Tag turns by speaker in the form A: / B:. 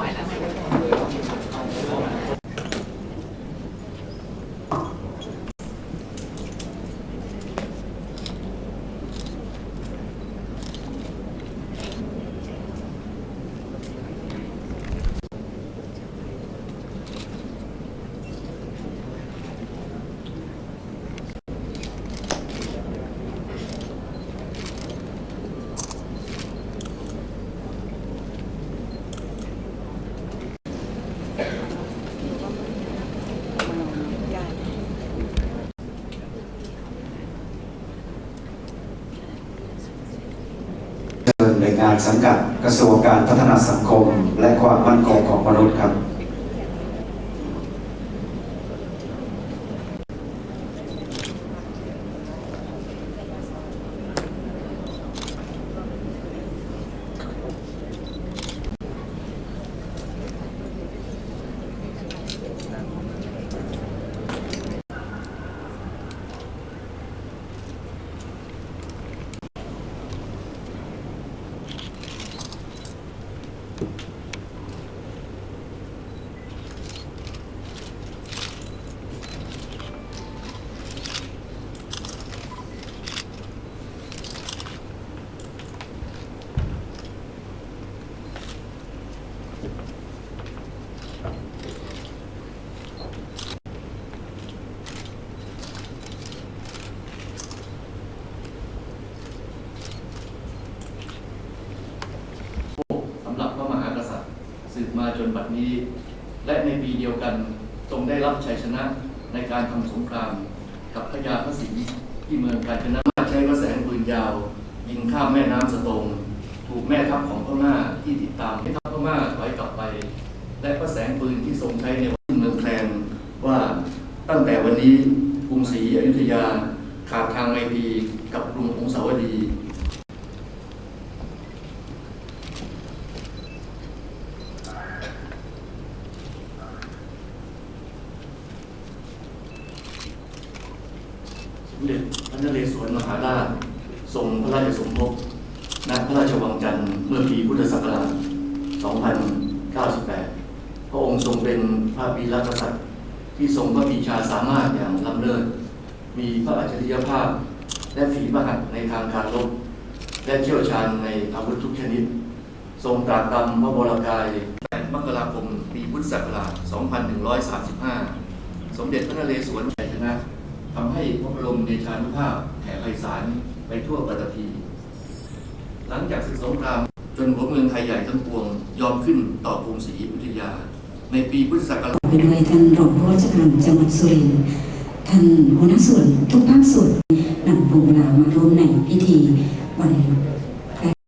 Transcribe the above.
A: ไหวแล้ว ไง
B: เชิญในงานสังกัดกระทรวงการพัฒนาสังคม และความมั่นคงของมนุษย์ครับ
C: สำหรับพระมหากษัตริย์สืบมา จนบัดนี้ และในปีเดียวกันทรงได้รับชัยชนะในการทำสงครามกับพญาพระสิงห์ที่เมืองกาญจนะใช้กระแสปืนยาว ยิงข้ามแม่น้ำสตงถูกแม่ทัพของพม่าที่ติดตามให้ทัพพม่าถอยกลับไป และกระแสปืนที่ทรงใช้ในวันเมืองแคลนว่าตั้งแต่วันนี้กรุงศรีอยุธยาขาดทางไมตรีกับกรุงองสาวดี เด็จพระนเรศวรมหาราชทรงพระราชสมภพณพระราชวังจันทร์เมื่อปีพุทธศักราช 2098 พระองค์ทรงเป็นพระวีรกษัตริย์ที่ทรงพระปีชาสามารถอย่างล้ำเลิศ มีพระอัจฉริยภาพ และฝีพระหัตถ์ในทางการรบและเชี่ยวชาญในอาวุธทุกชนิด ทรงตรากตรำพระบรกาย8มกราคม ปีพุทธศักราช 2135 สมเด็จพระนเรศวรชัยชนะ ทำให้พระบรมเดชานุภาพแผ่ไพศาลไปทั่วปัตตภีหลังจากศึกสงคราม จนหัวเมืองไทยใหญ่ทั้งปวง ยอมขึ้นต่อกรุงศรีอยุธยา ในปีพุทธศักราช
D: ไปด้วยท่านรองผู้ว่าราชการจังหวัดสุรินทร์ท่านหัวหน้าส่วนทุกภาคส่วนนำพวงมลามาร่วมในพิธีวัน